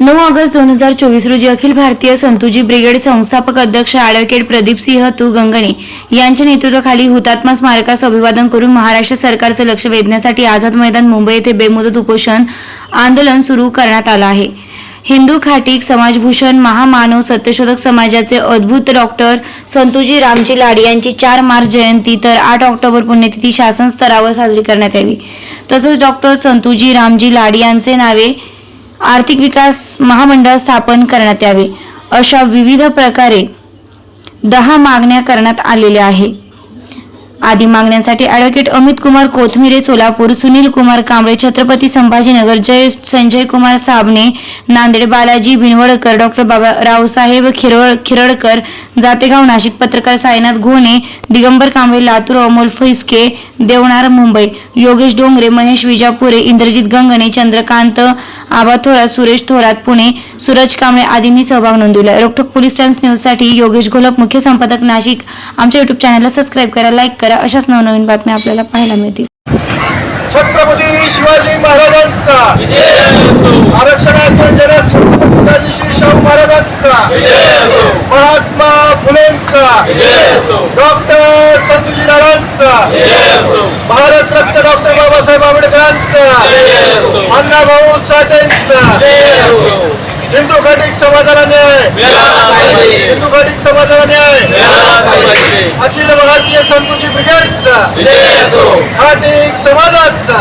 नऊ ऑगस्ट दोन हजार चोवीस रोजी अखिल भारतीय संतुजी ब्रिगेड संस्थापक अध्यक्ष ॲडव्होकेट प्रदीपसिंह तू गंगणे यांच्या नेतृत्वाखाली हुतात्मा स्मारकास अभिवादन करून महाराष्ट्र सरकारचं लक्ष वेधण्यासाठी आझाद मैदान मुंबई येथे बेमुदत उपोषण आंदोलन सुरू करण्यात आलं आहे. हिंदू खाटीक समाजभूषण महामानव सत्यशोधक समाजाचे अद्भुत डॉक्टर संतुजी रामजी लाड यांची चार मार्च जयंती तर आठ ऑक्टोबर पुण्यतिथी शासन स्तरावर साजरी करण्यात यावी. तसंच डॉक्टर संतुजी रामजी लाड यांचे नावे आर्थिक विकास महामंडळ स्थापन करण्यात यावे अशा विविध प्रकारे दहा मागण्या करण्यात आलेल्या आहे आदी मागण्यांसाठी ॲडव्होकेट अमित कुमार कोथमिरे सोलापूर सुनील कुमार कांबळे छत्रपती संभाजीनगर जय संजय कुमार साबणे नांदेड बालाजी बिनवडकर डॉक्टर बाबा रावसाहेब खिरवळ खिरडकर जातेगाव नाशिक पत्रकार साईनाथ घोणे दिगंबर कांबळे लातूर अमोल फैसके देवणार मुंबई योगेश डोंगरे महेश विजापुरे इंद्रजित गंगणे चंद्रकांत आबा थोरात सुरेश थोरात पुणे सूरज कांबळे आदींनी सहभाग नोंदवला रोकठोक पोलीस टाइम्स न्यूजसाठी योगेश घोलप मुख्य संपादक नाशिक. आमच्या युट्यूब चॅनलला सबस्क्राईब करा लाईक करा. अशाच नवनवीन बातम्या आपल्याला पाहायला मिळतील. छत्रपती शिवाजी महाराजांचा. आरक्षणाचा जनक छत्रपती श्री शाहू महाराजांचा. महात्मा फुलेंचा. डॉक्टर संतुजी नारायणचा. भारतरत्न डॉक्टर बाबासाहेब आंबेडकरांचा. अण्णाभाऊ साठेंचा. हिंदू घटिक समाजाला न्याय. हिंदू घटिक समाजाला न्याय. संतुजी ब्रिगेडचा. घाटिक समाजाचा.